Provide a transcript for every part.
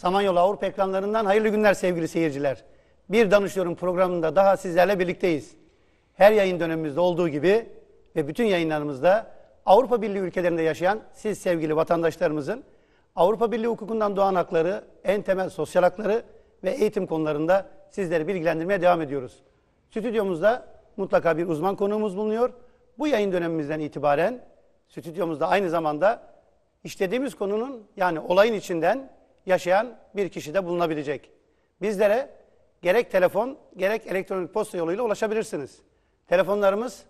Samanyolu Avrupa ekranlarından hayırlı günler sevgili seyirciler. Bir Danışıyorum programında daha sizlerle birlikteyiz. Her yayın dönemimizde olduğu gibi ve bütün yayınlarımızda Avrupa Birliği ülkelerinde yaşayan siz sevgili vatandaşlarımızın Avrupa Birliği hukukundan doğan hakları, en temel sosyal hakları ve eğitim konularında sizleri bilgilendirmeye devam ediyoruz. Stüdyomuzda mutlaka bir uzman konuğumuz bulunuyor. Bu yayın dönemimizden itibaren stüdyomuzda aynı zamanda işlediğimiz konunun yani olayın içinden yaşayan bir kişi de bulunabilecek. Bizlere gerek telefon gerek elektronik posta yoluyla ulaşabilirsiniz. Telefonlarımız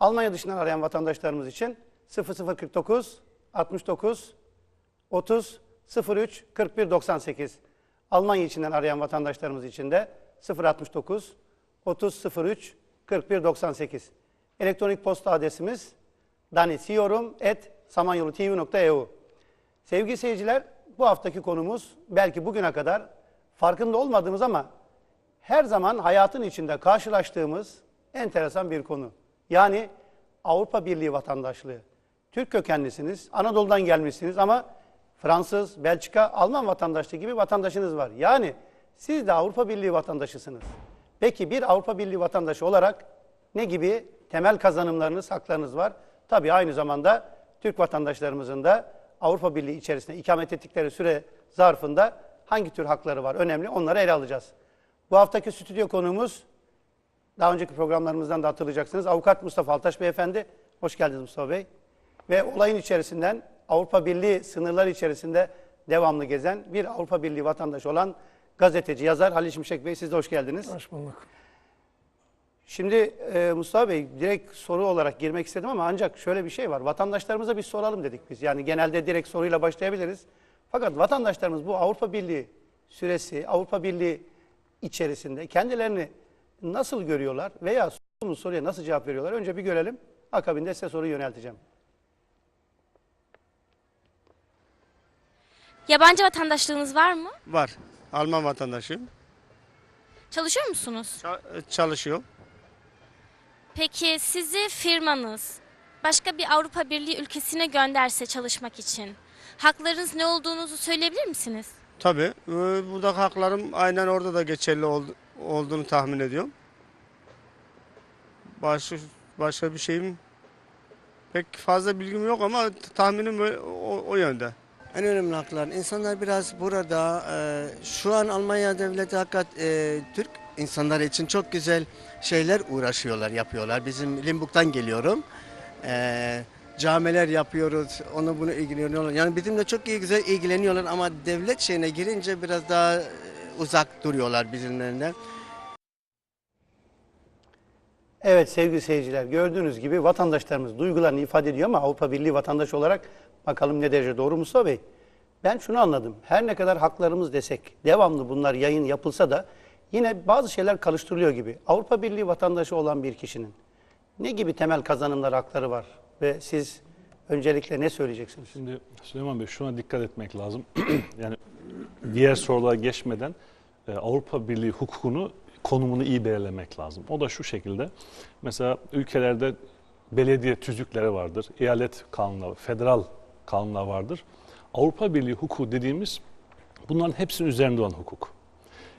Almanya dışından arayan vatandaşlarımız için 0049 69 30 03 41 98. Almanya içinden arayan vatandaşlarımız için de 069 30 03 41 98. Elektronik posta adresimiz danisiyorum@samanyolutv.eu. Sevgili seyirciler, bu haftaki konumuz belki bugüne kadar farkında olmadığımız ama her zaman hayatın içinde karşılaştığımız enteresan bir konu. Yani Avrupa Birliği vatandaşlığı. Türk kökenlisiniz, Anadolu'dan gelmişsiniz ama Fransız, Belçika, Alman vatandaşlığı gibi vatandaşınız var. Yani siz de Avrupa Birliği vatandaşısınız. Peki bir Avrupa Birliği vatandaşı olarak ne gibi temel kazanımlarınız, haklarınız var? Tabii aynı zamanda Türk vatandaşlarımızın da Avrupa Birliği içerisinde ikamet ettikleri süre zarfında hangi tür hakları var önemli onları ele alacağız. Bu haftaki stüdyo konuğumuz daha önceki programlarımızdan da hatırlayacaksınız. Avukat Mustafa Altaş Beyefendi. Hoş geldiniz Mustafa Bey. Ve olayın içerisinden Avrupa Birliği sınırları içerisinde devamlı gezen bir Avrupa Birliği vatandaşı olan gazeteci, yazar Halil Şimşek Bey siz de hoş geldiniz. Hoş bulduk. Şimdi e, Mustafa Bey direkt soru olarak girmek istedim ama ancak şöyle bir şey var. Vatandaşlarımıza bir soralım dedik biz. Yani genelde direkt soruyla başlayabiliriz. Fakat vatandaşlarımız bu Avrupa Birliği süresi, Avrupa Birliği içerisinde kendilerini nasıl görüyorlar veya sorduğumuz soruya nasıl cevap veriyorlar? Önce bir görelim. Akabinde size soruyu yönelteceğim. Yabancı vatandaşlığınız var mı? Var. Alman vatandaşıyım. Çalışıyor musunuz? Ça- çalışıyor. Peki sizi firmanız başka bir Avrupa Birliği ülkesine gönderse çalışmak için haklarınız ne olduğunuzu söyleyebilir misiniz? Tabii. e, Buradaki haklarım aynen orada da geçerli ol- olduğunu tahmin ediyorum. Başka, başka bir şeyim pek fazla bilgim yok ama tahminim o, o, o yönde. En önemli haklar. İnsanlar biraz burada e, şu an Almanya devleti hakikat e, Türk insanlar için çok güzel şeyler uğraşıyorlar, yapıyorlar. Bizim Limburg'dan geliyorum. E, camiler yapıyoruz, onu bunu ilgileniyorlar. Yani bizimle çok iyi güzel ilgileniyorlar ama devlet şeyine girince biraz daha e, uzak duruyorlar bizimlerinden. Evet sevgili seyirciler gördüğünüz gibi vatandaşlarımız duygularını ifade ediyor ama Avrupa Birliği vatandaşı olarak bakalım ne derece doğru Mustafa Bey. Ben şunu anladım. Her ne kadar haklarımız desek, devamlı bunlar yayın yapılsa da yine bazı şeyler karıştırılıyor gibi. Avrupa Birliği vatandaşı olan bir kişinin ne gibi temel kazanımlar, hakları var? Ve siz öncelikle ne söyleyeceksiniz? Şimdi Süleyman Bey şuna dikkat etmek lazım. yani diğer sorulara geçmeden e, Avrupa Birliği hukukunu konumunu iyi belirlemek lazım. O da şu şekilde. Mesela ülkelerde belediye tüzükleri vardır. Eyalet kanunları, federal kanunlar vardır. Avrupa Birliği hukuku dediğimiz bunların hepsinin üzerinde olan hukuk.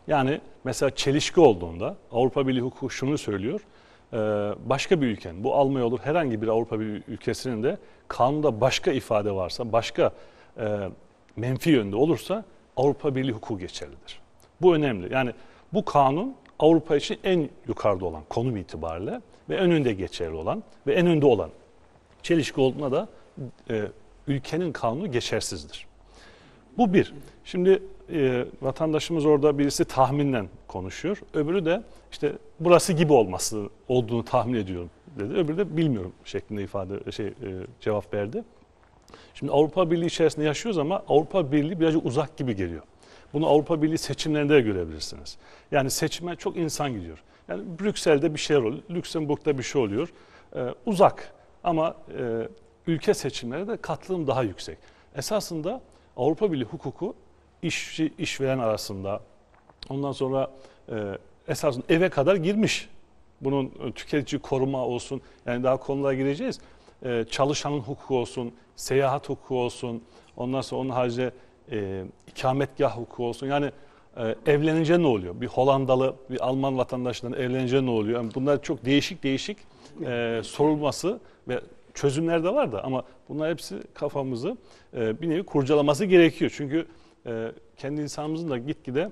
Yani mesela çelişki olduğunda Avrupa Birliği hukuku şunu söylüyor. e, Başka bir ülkenin, bu Almanya olur herhangi bir Avrupa Birliği ülkesinin de kanunda başka ifade varsa, başka e, menfi yönde olursa Avrupa Birliği hukuku geçerlidir. Bu önemli. Yani bu kanun Avrupa için en yukarıda olan konum itibariyle ve en önde geçerli olan ve en önde olan çelişki olduğunda da e, ülkenin kanunu geçersizdir. Bu bir. Şimdi e, vatandaşımız orada birisi tahminden konuşuyor. Öbürü de işte burası gibi olması olduğunu tahmin ediyorum dedi. Öbürü de bilmiyorum şeklinde ifade şey e, cevap verdi. Şimdi Avrupa Birliği içerisinde yaşıyoruz ama Avrupa Birliği birazcık uzak gibi geliyor. Bunu Avrupa Birliği seçimlerinde de görebilirsiniz. Yani seçime çok insan gidiyor. Yani Brüksel'de bir şeyler oluyor, Lüksemburg'da bir şey oluyor. Ee, uzak ama e, ülke seçimleri de katılım daha yüksek. Esasında Avrupa Birliği hukuku işçi işveren arasında ondan sonra e, esasında eve kadar girmiş. Bunun e, tüketici koruma olsun yani daha konulara gireceğiz. E, çalışanın hukuku olsun, seyahat hukuku olsun, ondan sonra onun haricinde e, ikametgah hukuku olsun. Yani e, evlenince ne oluyor? Bir Hollandalı, bir Alman vatandaşından evlenince ne oluyor? Yani bunlar çok değişik değişik e, sorulması ve çözümler de var da ama bunlar hepsi kafamızı e, bir nevi kurcalaması gerekiyor. Çünkü e, kendi insanımızın da gitgide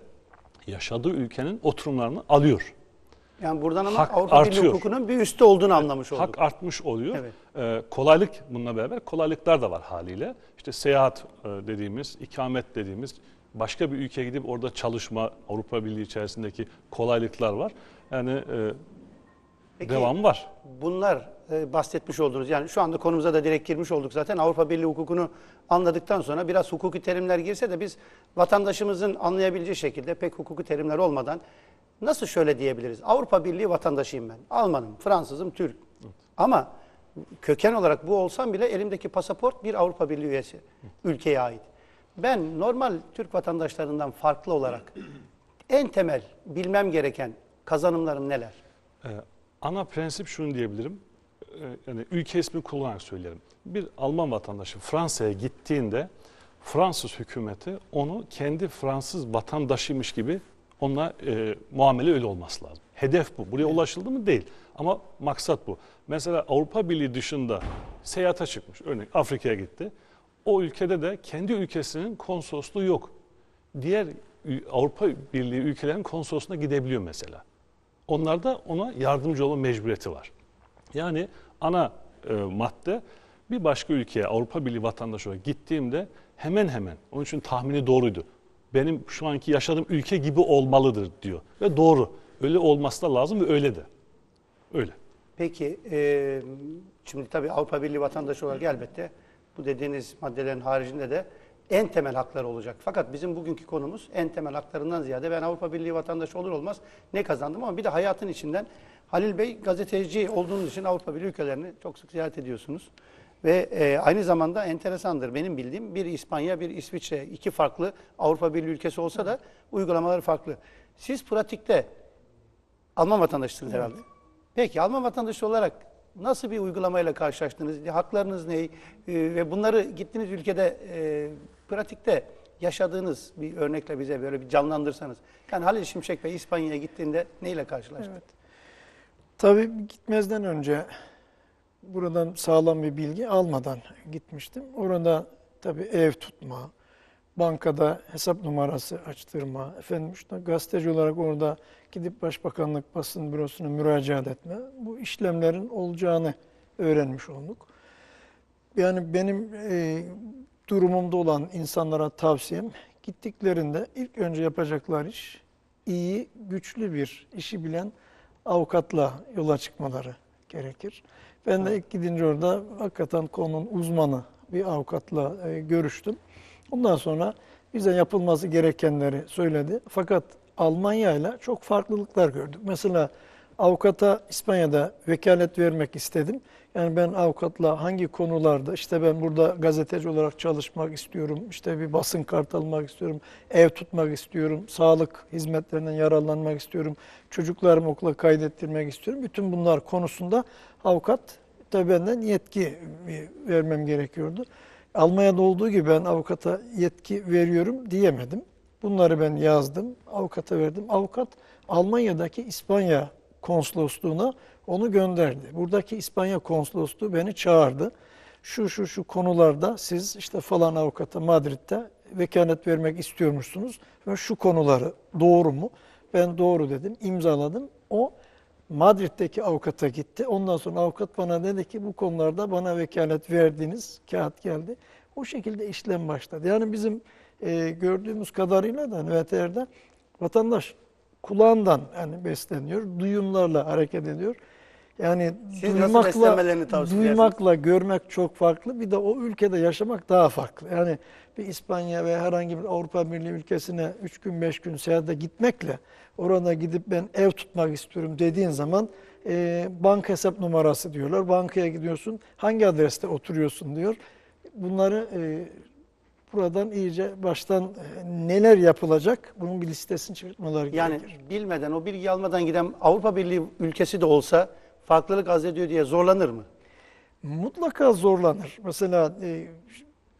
yaşadığı ülkenin oturumlarını alıyor. Yani buradan ama Hak Avrupa Birliği artıyor. hukukunun bir üstü olduğunu anlamış olduk. Hak artmış oluyor. Evet. Ee, kolaylık bununla beraber kolaylıklar da var haliyle. İşte seyahat e, dediğimiz, ikamet dediğimiz, başka bir ülkeye gidip orada çalışma, Avrupa Birliği içerisindeki kolaylıklar var. Yani e, Peki, devam var. Bunlar e, bahsetmiş olduğunuz yani şu anda konumuza da direkt girmiş olduk zaten Avrupa Birliği hukukunu anladıktan sonra biraz hukuki terimler girse de biz vatandaşımızın anlayabileceği şekilde pek hukuki terimler olmadan nasıl şöyle diyebiliriz? Avrupa Birliği vatandaşıyım ben. Almanım, Fransızım, Türk. Ama köken olarak bu olsam bile elimdeki pasaport bir Avrupa Birliği üyesi ülkeye ait. Ben normal Türk vatandaşlarından farklı olarak en temel bilmem gereken kazanımlarım neler? Ee, ana prensip şunu diyebilirim. Ee, yani ülke ismi kullanarak söylerim. Bir Alman vatandaşı Fransa'ya gittiğinde Fransız hükümeti onu kendi Fransız vatandaşıymış gibi onunla e, muamele öyle olması lazım. Hedef bu. Buraya ulaşıldı mı? Değil. Ama maksat bu. Mesela Avrupa Birliği dışında seyahate çıkmış. Örneğin Afrika'ya gitti. O ülkede de kendi ülkesinin konsolosluğu yok. Diğer Avrupa Birliği ülkelerin konsolosluğuna gidebiliyor mesela. Onlarda ona yardımcı olma mecburiyeti var. Yani ana e, madde bir başka ülkeye Avrupa Birliği vatandaşı olarak gittiğimde hemen hemen onun için tahmini doğruydu. Benim şu anki yaşadığım ülke gibi olmalıdır diyor. Ve doğru. Öyle olması da lazım ve öyle de. Öyle. Peki, e, şimdi tabii Avrupa Birliği vatandaşı olarak elbette bu dediğiniz maddelerin haricinde de en temel hakları olacak. Fakat bizim bugünkü konumuz en temel haklarından ziyade ben Avrupa Birliği vatandaşı olur olmaz ne kazandım ama bir de hayatın içinden Halil Bey gazeteci olduğunuz için Avrupa Birliği ülkelerini çok sık ziyaret ediyorsunuz. Ve e, aynı zamanda enteresandır benim bildiğim bir İspanya, bir İsviçre iki farklı Avrupa Birliği ülkesi olsa da uygulamaları farklı. Siz pratikte Alman vatandaşısınız herhalde. Peki Alman vatandaşı olarak nasıl bir uygulamayla karşılaştınız? Haklarınız ne? Ee, ve bunları gittiğiniz ülkede e, pratikte yaşadığınız bir örnekle bize böyle bir canlandırsanız. Yani Halil Şimşek Bey İspanya'ya gittiğinde neyle karşılaştı? Evet. Tabii gitmezden önce buradan sağlam bir bilgi almadan gitmiştim. Orada tabii ev tutma, bankada hesap numarası açtırma, efendim işte gazeteci olarak orada gidip Başbakanlık basın bürosuna müracaat etme. Bu işlemlerin olacağını öğrenmiş olduk. Yani benim e, durumumda olan insanlara tavsiyem gittiklerinde ilk önce yapacaklar iş iyi, güçlü bir işi bilen avukatla yola çıkmaları gerekir. Ben de ilk gidince orada hakikaten konunun uzmanı bir avukatla e, görüştüm. Ondan sonra bize yapılması gerekenleri söyledi. Fakat Almanya ile çok farklılıklar gördük. Mesela avukata İspanya'da vekalet vermek istedim. Yani ben avukatla hangi konularda işte ben burada gazeteci olarak çalışmak istiyorum, işte bir basın kart almak istiyorum, ev tutmak istiyorum, sağlık hizmetlerinden yararlanmak istiyorum, çocuklarımı okula kaydettirmek istiyorum. Bütün bunlar konusunda avukat tabii benden yetki vermem gerekiyordu. Almanya'da olduğu gibi ben avukata yetki veriyorum diyemedim. Bunları ben yazdım, avukata verdim. Avukat Almanya'daki İspanya konsolosluğuna onu gönderdi. Buradaki İspanya konsolosluğu beni çağırdı. Şu şu şu konularda siz işte falan avukata Madrid'de vekalet vermek istiyormuşsunuz ve şu konuları doğru mu? Ben doğru dedim, imzaladım. O Madrid'deki avukata gitti. Ondan sonra avukat bana dedi ki bu konularda bana vekalet verdiğiniz kağıt geldi. O şekilde işlem başladı. Yani bizim e, gördüğümüz kadarıyla da VTR'de vatandaş kulağından yani besleniyor, duyumlarla hareket ediyor. Yani Siz duymakla, duymakla görmek çok farklı. Bir de o ülkede yaşamak daha farklı. Yani bir İspanya ve herhangi bir Avrupa Birliği ülkesine 3 gün 5 gün seyahate gitmekle orada gidip ben ev tutmak istiyorum dediğin zaman e, banka hesap numarası diyorlar. Bankaya gidiyorsun. Hangi adreste oturuyorsun diyor. Bunları e, buradan iyice baştan e, neler yapılacak bunun bir listesini çıkartmaları Yani gerekir. bilmeden, o bilgi almadan giden Avrupa Birliği ülkesi de olsa farklılık az ediyor diye zorlanır mı? Mutlaka zorlanır. Mesela e,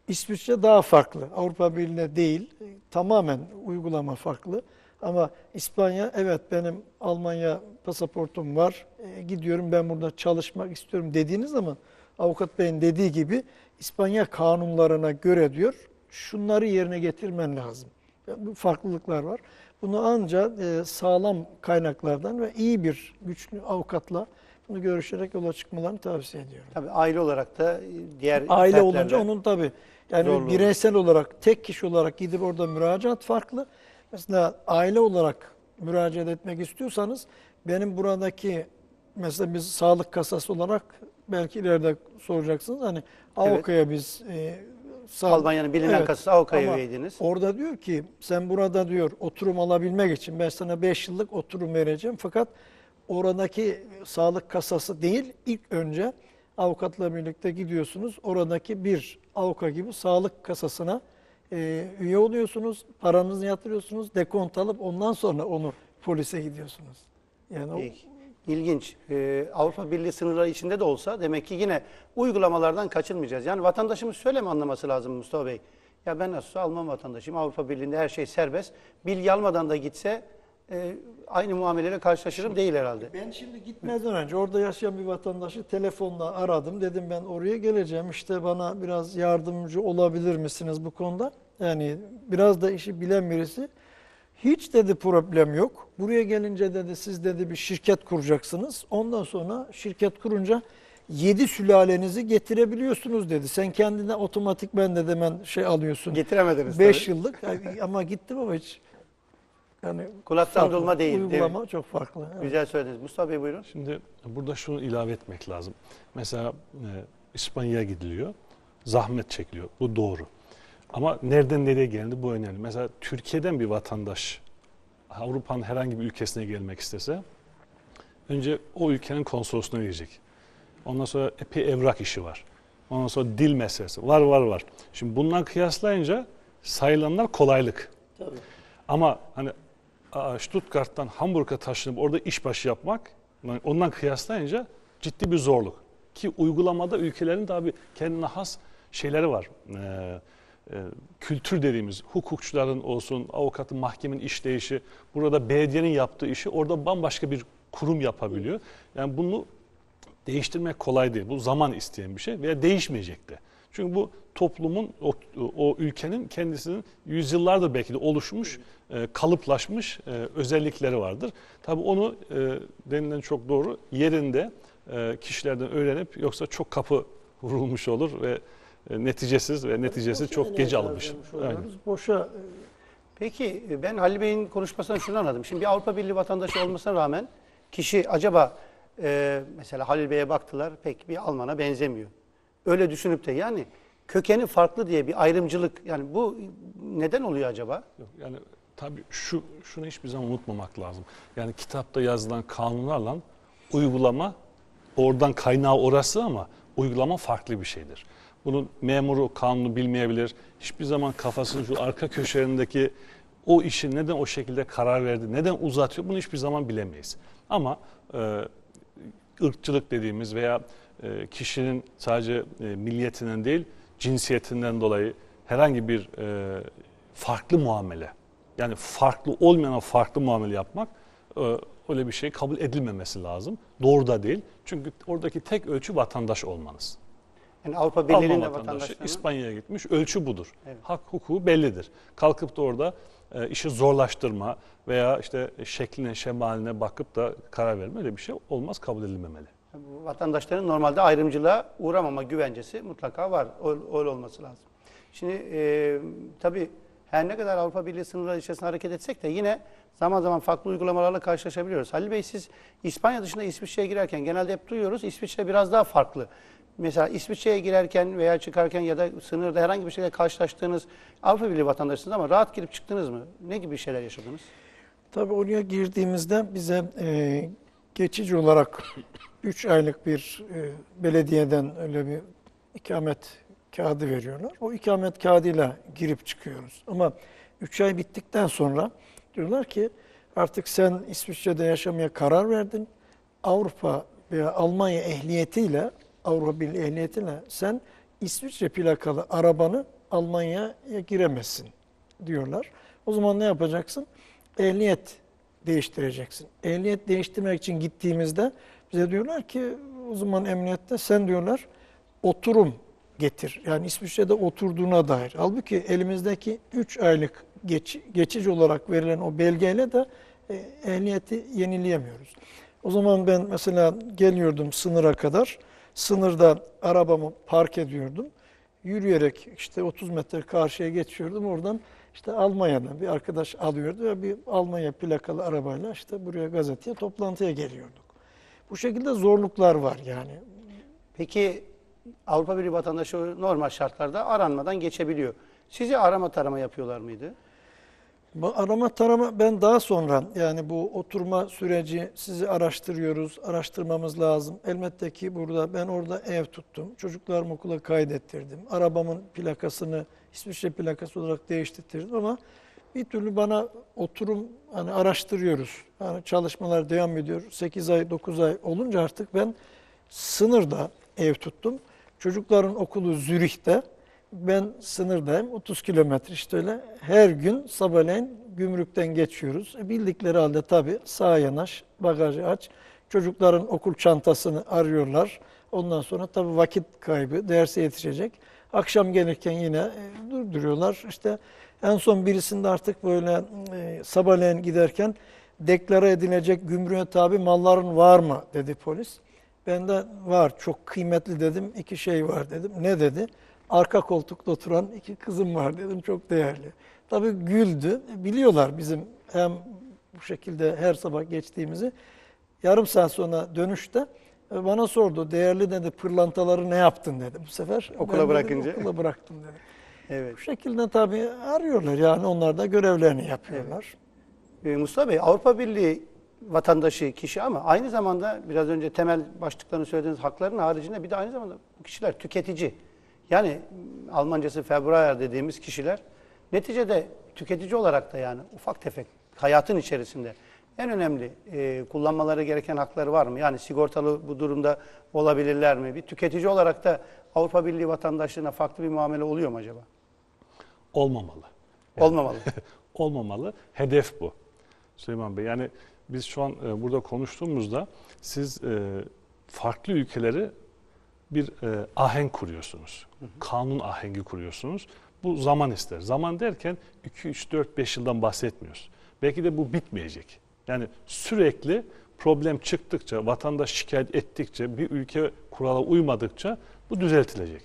İsviçre daha farklı. Avrupa Birliği'ne değil, e, tamamen uygulama farklı. Ama İspanya, evet benim Almanya pasaportum var, e, gidiyorum ben burada çalışmak istiyorum dediğiniz zaman avukat beyin dediği gibi İspanya kanunlarına göre diyor şunları yerine getirmen lazım. Bu farklılıklar var. Bunu ancak e, sağlam kaynaklardan ve iyi bir güçlü avukatla bunu görüşerek yola çıkmalarını tavsiye ediyorum. Tabii aile olarak da diğer Aile olunca onun tabii yani Zorluğu. bireysel olarak tek kişi olarak gidip orada müracaat farklı. Mesela aile olarak müracaat etmek istiyorsanız benim buradaki mesela biz sağlık kasası olarak belki ileride soracaksınız hani AOKA'ya biz e, sağ- Almanya'nın bilinen Evet, kasası AOKA'ya ama üyeydiniz. Orada diyor ki sen burada diyor oturum alabilmek için ben sana 5 yıllık oturum vereceğim fakat oradaki sağlık kasası değil ilk önce avukatla birlikte gidiyorsunuz. Oradaki bir avuka gibi sağlık kasasına e, üye oluyorsunuz. Paranızı yatırıyorsunuz. Dekont alıp ondan sonra onu polise gidiyorsunuz. Yani o. İlginç. Ee, Avrupa Birliği sınırları içinde de olsa demek ki yine uygulamalardan kaçınmayacağız. Yani vatandaşımız şöyle mi anlaması lazım Mustafa Bey? Ya ben nasılsa Alman vatandaşıyım. Avrupa Birliği'nde her şey serbest. Bilgi almadan da gitse e, aynı muameleyle karşılaşırım değil herhalde. Ben şimdi gitmeden önce orada yaşayan bir vatandaşı telefonla aradım. Dedim ben oraya geleceğim. İşte bana biraz yardımcı olabilir misiniz bu konuda? Yani biraz da işi bilen birisi. Hiç dedi problem yok. Buraya gelince dedi siz dedi bir şirket kuracaksınız. Ondan sonra şirket kurunca yedi sülalenizi getirebiliyorsunuz dedi. Sen kendine otomatik ben de hemen şey alıyorsun. Getiremediniz 5 tabii. yıllık ama gittim ama hiç yani Kulaktan farklı. dolma değil, değil? Uygulama çok farklı. Evet. Güzel söylediniz. Mustafa Bey buyurun. Şimdi burada şunu ilave etmek lazım. Mesela e, İspanya'ya gidiliyor, zahmet çekiliyor. Bu doğru. Ama nereden nereye geldi bu önemli. Mesela Türkiye'den bir vatandaş Avrupa'nın herhangi bir ülkesine gelmek istese önce o ülkenin konsolosluğuna girecek. Ondan sonra epey evrak işi var. Ondan sonra dil meselesi var var var. Şimdi bundan kıyaslayınca sayılanlar kolaylık. Ama hani Stuttgart'tan Hamburg'a taşınıp orada işbaşı yapmak ondan kıyaslayınca ciddi bir zorluk. Ki uygulamada ülkelerin tabi kendine has şeyleri var. Ee, e, kültür dediğimiz hukukçuların olsun, avukatın, mahkemenin işleyişi, burada belediyenin yaptığı işi orada bambaşka bir kurum yapabiliyor. Yani bunu değiştirmek kolay değil. Bu zaman isteyen bir şey veya değişmeyecek de. Çünkü bu toplumun, o, o ülkenin kendisinin yüzyıllardır belki de oluşmuş, e, kalıplaşmış e, özellikleri vardır. Tabii onu e, denilen çok doğru yerinde e, kişilerden öğrenip yoksa çok kapı vurulmuş olur ve e, neticesiz ve neticesi Boşa çok geç alınmış. Boşa Peki e, ben Halil Bey'in konuşmasından şunu anladım. Şimdi bir Avrupa Birliği vatandaşı olmasına rağmen kişi acaba e, mesela Halil Bey'e baktılar pek bir Alman'a benzemiyor. Öyle düşünüp de yani kökeni farklı diye bir ayrımcılık yani bu neden oluyor acaba? Yok, Yani tabii şu şunu hiçbir zaman unutmamak lazım. Yani kitapta yazılan kanunlarla uygulama oradan kaynağı orası ama uygulama farklı bir şeydir. Bunun memuru kanunu bilmeyebilir. Hiçbir zaman kafasının şu arka köşelerindeki o işi neden o şekilde karar verdi, neden uzatıyor bunu hiçbir zaman bilemeyiz. Ama e, ırkçılık dediğimiz veya e, kişinin sadece e, milliyetinden değil cinsiyetinden dolayı herhangi bir e, farklı muamele yani farklı olmayana farklı muamele yapmak e, öyle bir şey kabul edilmemesi lazım. Doğru da değil. Çünkü oradaki tek ölçü vatandaş olmanız. Yani Avrupa Birliği'nin de vatandaşı vatandaşlarının İspanya'ya gitmiş. Ölçü budur. Evet. Hak hukuku bellidir. Kalkıp da orada e, işi zorlaştırma veya işte şekline, şemaline bakıp da karar verme öyle bir şey olmaz, kabul edilmemeli. Vatandaşların normalde ayrımcılığa uğramama güvencesi mutlaka var. Öyle olması lazım. Şimdi e, tabii her ne kadar Avrupa Birliği sınırları içerisinde hareket etsek de yine zaman zaman farklı uygulamalarla karşılaşabiliyoruz. Halil Bey siz İspanya dışında İsviçre'ye girerken genelde hep duyuyoruz İsviçre biraz daha farklı. Mesela İsviçre'ye girerken veya çıkarken ya da sınırda herhangi bir şeyle karşılaştığınız Avrupa Birliği vatandaşısınız ama rahat girip çıktınız mı? Ne gibi şeyler yaşadınız? Tabii oraya girdiğimizde bize e, geçici olarak 3 aylık bir e, belediyeden öyle bir ikamet kağıdı veriyorlar. O ikamet kağıdıyla girip çıkıyoruz. Ama 3 ay bittikten sonra diyorlar ki artık sen İsviçre'de yaşamaya karar verdin. Avrupa veya Almanya ehliyetiyle, Avrupa Birliği ehliyetiyle sen İsviçre plakalı arabanı Almanya'ya giremezsin diyorlar. O zaman ne yapacaksın? Ehliyet değiştireceksin. Ehliyet değiştirmek için gittiğimizde bize diyorlar ki o zaman emniyette sen diyorlar oturum getir. Yani İsviçre'de oturduğuna dair. Halbuki elimizdeki 3 aylık geç, geçici olarak verilen o belgeyle de e, ehliyeti yenileyemiyoruz. O zaman ben mesela geliyordum sınıra kadar. Sınırda arabamı park ediyordum. Yürüyerek işte 30 metre karşıya geçiyordum. Oradan işte Almanya'dan bir arkadaş alıyordu ve bir Almanya plakalı arabayla işte buraya gazeteye toplantıya geliyorduk. Bu şekilde zorluklar var yani. Peki Avrupa Birliği vatandaşı normal şartlarda aranmadan geçebiliyor. Sizi arama tarama yapıyorlar mıydı? Arama tarama ben daha sonra yani bu oturma süreci sizi araştırıyoruz, araştırmamız lazım. Elbette ki burada ben orada ev tuttum. Çocuklarımı okula kaydettirdim. Arabamın plakasını İsviçre plakası olarak değiştirdim ama bir türlü bana oturum hani araştırıyoruz. Yani çalışmalar devam ediyor. 8 ay 9 ay olunca artık ben sınırda ev tuttum. Çocukların okulu Zürih'te. Ben sınırdayım. 30 kilometre işte öyle. Her gün sabahleyin gümrükten geçiyoruz. E, bildikleri halde tabii sağa yanaş, bagajı aç. Çocukların okul çantasını arıyorlar. Ondan sonra tabii vakit kaybı, derse yetişecek. Akşam gelirken yine e, durduruyorlar. İşte en son birisinde artık böyle e, sabahleyin giderken deklare edilecek gümrüğe tabi malların var mı dedi polis. Ben de var çok kıymetli dedim. İki şey var dedim. Ne dedi? Arka koltukta oturan iki kızım var dedim. Çok değerli. Tabii güldü. Biliyorlar bizim hem bu şekilde her sabah geçtiğimizi. Yarım saat sonra dönüşte bana sordu. Değerli dedi pırlantaları ne yaptın dedi bu sefer. Okula Ben dedim, bırakınca. okula bıraktım dedi. Evet. Bu şekilde tabii arıyorlar yani onlar da görevlerini yapıyorlar. Ee, Mustafa Bey, Avrupa Birliği vatandaşı kişi ama aynı zamanda biraz önce temel başlıklarını söylediğiniz hakların haricinde bir de aynı zamanda bu kişiler tüketici. Yani Almancası Februar dediğimiz kişiler neticede tüketici olarak da yani ufak tefek hayatın içerisinde en önemli e, kullanmaları gereken hakları var mı? Yani sigortalı bu durumda olabilirler mi? Bir tüketici olarak da Avrupa Birliği vatandaşlığına farklı bir muamele oluyor mu acaba? Olmamalı. Olmamalı. olmamalı. Hedef bu. Süleyman Bey yani biz şu an e, burada konuştuğumuzda siz e, farklı ülkeleri bir e, ahenk kuruyorsunuz. Kanun ahengi kuruyorsunuz. Bu zaman ister. Zaman derken 2, 3, 4, 5 yıldan bahsetmiyoruz. Belki de bu bitmeyecek. Yani sürekli problem çıktıkça, vatandaş şikayet ettikçe, bir ülke kurala uymadıkça bu düzeltilecek.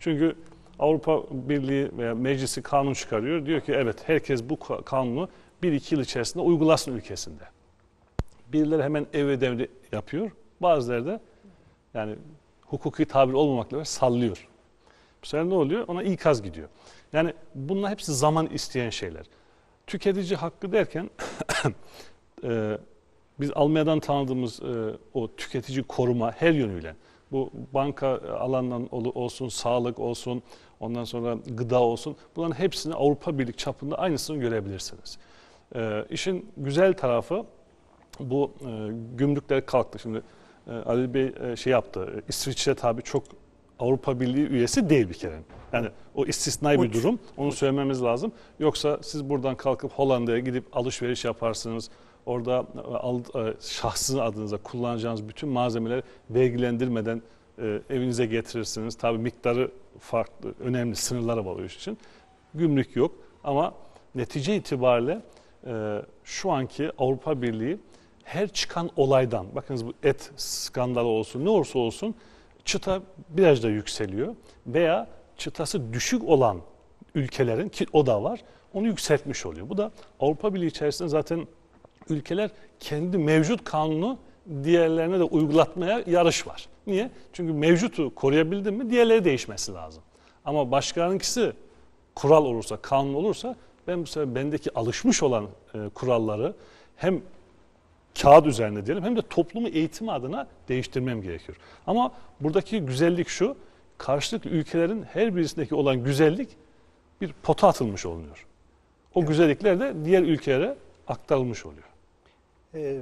Çünkü Avrupa Birliği veya meclisi kanun çıkarıyor. Diyor ki evet herkes bu ka- kanunu 1-2 yıl içerisinde uygulasın ülkesinde. Birileri hemen ev ödevli yapıyor. Bazıları da yani hukuki tabir olmamakla beraber sallıyor. Bu sefer ne oluyor? Ona ikaz gidiyor. Yani bunlar hepsi zaman isteyen şeyler. Tüketici hakkı derken e, biz Almanya'dan tanıdığımız e, o tüketici koruma her yönüyle bu banka alanından ol- olsun, sağlık olsun, ondan sonra gıda olsun bunların hepsini Avrupa Birliği çapında aynısını görebilirsiniz. E, işin güzel tarafı bu e, gümrükler kalktı. Şimdi Ali Bey e, şey yaptı. e, İsviçre tabii çok Avrupa Birliği üyesi değil bir kere. Yani o istisnai bir durum. Onu söylememiz lazım. Yoksa siz buradan kalkıp Hollanda'ya gidip alışveriş yaparsınız. Orada e, şahsın adınıza kullanacağınız bütün malzemeleri vergilendirmeden evinize getirirsiniz. Tabii miktarı farklı, önemli sınırlara var o iş için. Gümrük yok ama netice itibariyle şu anki Avrupa Birliği her çıkan olaydan, bakınız bu et skandalı olsun ne olursa olsun çıta biraz da yükseliyor veya çıtası düşük olan ülkelerin ki o da var onu yükseltmiş oluyor. Bu da Avrupa Birliği içerisinde zaten ülkeler kendi mevcut kanunu diğerlerine de uygulatmaya yarış var. Niye? Çünkü mevcutu koruyabildin mi diğerleri değişmesi lazım. Ama başkalarınkisi kural olursa, kanun olursa ben bu sefer bendeki alışmış olan e, kuralları hem kağıt üzerinde diyelim hem de toplumu eğitimi adına değiştirmem gerekiyor. Ama buradaki güzellik şu, karşılıklı ülkelerin her birisindeki olan güzellik bir pota atılmış oluyor. O güzellikler de diğer ülkelere aktarılmış oluyor. Ee,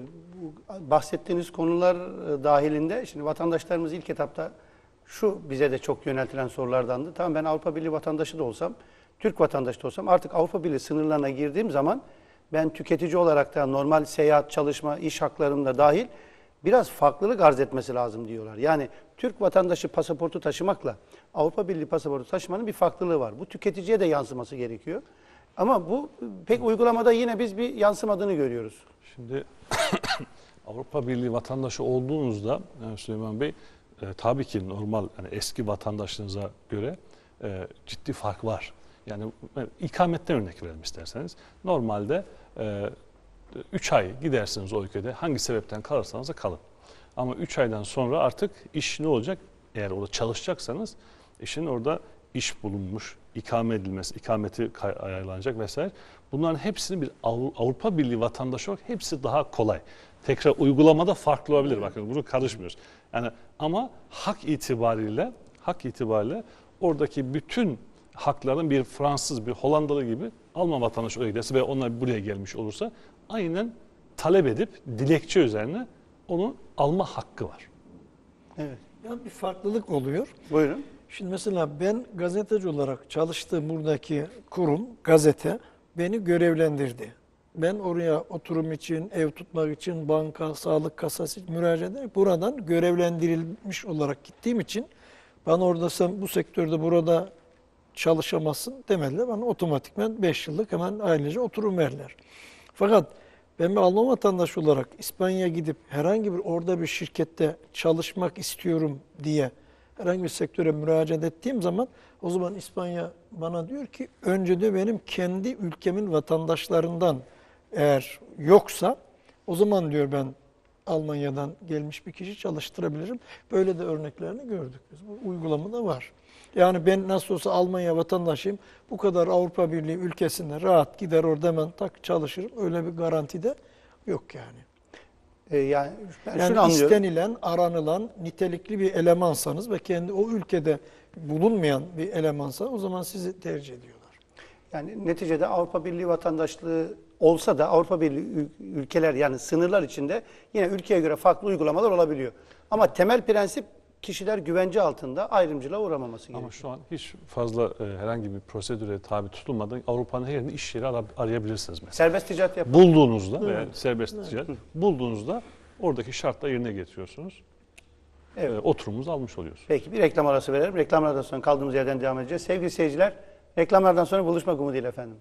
bahsettiğiniz konular e, dahilinde şimdi vatandaşlarımız ilk etapta şu bize de çok yöneltilen sorulardandı. Tamam ben Avrupa Birliği vatandaşı da olsam, Türk vatandaşı da olsam artık Avrupa Birliği sınırlarına girdiğim zaman ben tüketici olarak da normal seyahat, çalışma, iş haklarımda dahil biraz farklılık arz etmesi lazım diyorlar. Yani Türk vatandaşı pasaportu taşımakla Avrupa Birliği pasaportu taşımanın bir farklılığı var. Bu tüketiciye de yansıması gerekiyor. Ama bu pek uygulamada yine biz bir yansımadığını görüyoruz. Şimdi Avrupa Birliği vatandaşı olduğunuzda e, Süleyman Bey e, tabii ki normal yani eski vatandaşlığınıza göre e, ciddi fark var. Yani e, ikametten örnek verelim isterseniz. Normalde 3 ay gidersiniz o ülkede hangi sebepten kalırsanız da kalın. Ama 3 aydan sonra artık iş ne olacak? Eğer orada çalışacaksanız işin orada iş bulunmuş, ikame edilmesi, ikameti ayarlanacak vesaire. Bunların hepsini bir Avru- Avrupa Birliği vatandaşı olarak hepsi daha kolay. Tekrar uygulamada farklı olabilir. Bakın bunu karışmıyoruz. Yani ama hak itibariyle hak itibariyle oradaki bütün hakların bir Fransız, bir Hollandalı gibi Alman vatandaşı oraya giderse ve onlar buraya gelmiş olursa aynen talep edip dilekçe üzerine onu alma hakkı var. Evet. Yani bir farklılık oluyor. Buyurun. Şimdi mesela ben gazeteci olarak çalıştığım buradaki kurum, gazete beni görevlendirdi. Ben oraya oturum için, ev tutmak için, banka, sağlık kasası için müracaat ederek buradan görevlendirilmiş olarak gittiğim için bana orada sen bu sektörde burada çalışamazsın demediler. Bana otomatikmen 5 yıllık hemen ailece oturum verdiler. Fakat ben bir Alman vatandaşı olarak İspanya'ya gidip herhangi bir orada bir şirkette çalışmak istiyorum diye herhangi bir sektöre müracaat ettiğim zaman o zaman İspanya bana diyor ki önce de benim kendi ülkemin vatandaşlarından eğer yoksa o zaman diyor ben Almanya'dan gelmiş bir kişi çalıştırabilirim. Böyle de örneklerini gördük biz. Bu uygulamada var. Yani ben nasıl olsa Almanya vatandaşıyım. Bu kadar Avrupa Birliği ülkesinde rahat gider orada hemen tak çalışırım. Öyle bir garanti de yok yani. Ee, yani ben şunu Yani anlıyorum. istenilen, aranılan nitelikli bir elemansanız ve kendi o ülkede bulunmayan bir elemansa o zaman sizi tercih ediyorlar. Yani neticede Avrupa Birliği vatandaşlığı olsa da Avrupa Birliği ül- ülkeler yani sınırlar içinde yine ülkeye göre farklı uygulamalar olabiliyor. Ama temel prensip kişiler güvence altında ayrımcılığa uğramaması gerekiyor. Ama şu an hiç fazla e, herhangi bir prosedüre tabi tutulmadan Avrupa'nın her yerinde iş yeri ara- arayabilirsiniz mesela. Serbest ticaret yap. Bulduğunuzda veya serbest ticaret bulduğunuzda oradaki şartla yerine getiriyorsunuz. Evet. E, oturumunuzu almış oluyorsunuz. Peki bir reklam arası verelim. Reklamlardan sonra kaldığımız yerden devam edeceğiz. Sevgili seyirciler reklamlardan sonra buluşmak umuduyla efendim.